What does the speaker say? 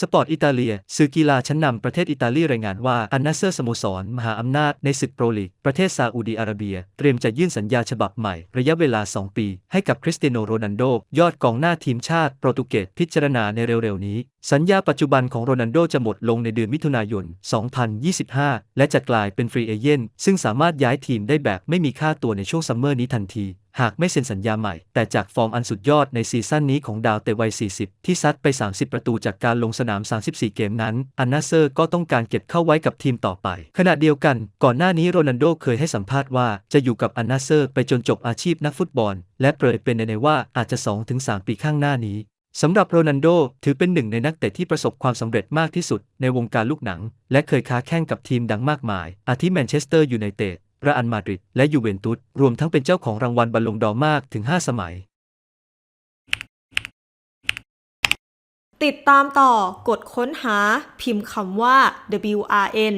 สปอร์ตอิตาเลียสื่อกีฬาชั้นนำประเทศอิตาลีรายงานว่าอันนาเซอร์สโมสร มหาอำนาจในศึกโปรลีก ประเทศซาอุดีอาระเบีย เตรียมจะยื่นสัญญาฉบับใหม่ ระยะเวลา 2 ปี ให้กับคริสเตียโนโรนัลโด ยอดกองหน้าทีมชาติโปรตุเกสพิจารณาในเร็วๆนี้ สัญญาปัจจุบันของโรนัลโดจะหมดลงในเดือนมิถุนายน 2025 และจะกลายเป็นฟรีเอเจนซึ่งสามารถย้ายทีมได้แบบไม่มีค่าตัวในช่วงซัมเมอร์นี้ทันที หากไม่เซ็นสัญญาใหม่ แต่จากฟอร์มอันสุดยอดในซีซั่นนี้ของดาวเตะวัย 40 ที่ซัดไป 30 ประตูจากการลงสนาม 34 เกมนั้น อันนาเซอร์ก็ต้องการเก็บเข้าไว้กับทีมต่อไป ขณะเดียวกัน ก่อนหน้านี้โรนัลโดเคยให้สัมภาษณ์ว่าจะอยู่กับอันนาเซอร์ไปจนจบอาชีพนักฟุตบอล และเปรยเป็นในว่าอาจจะ 2-3 ปีข้างหน้านี้สำหรับโรนัลโดถือเป็นหนึ่งในนักเตะที่ประสบความสำเร็จมากที่สุดในวงการลูกหนัง และเคยค้าแข่งกับทีมดังมากมาย อาทิแมนเชสเตอร์ยูไนเต็ด ระอันมาดริดและยูเวนตุสรวมทั้งเป็นเจ้าของรางวัลบอลลงดอมากถึง 5 สมัย ติดตามต่อกดค้นหาพิมพ์คำว่า WRN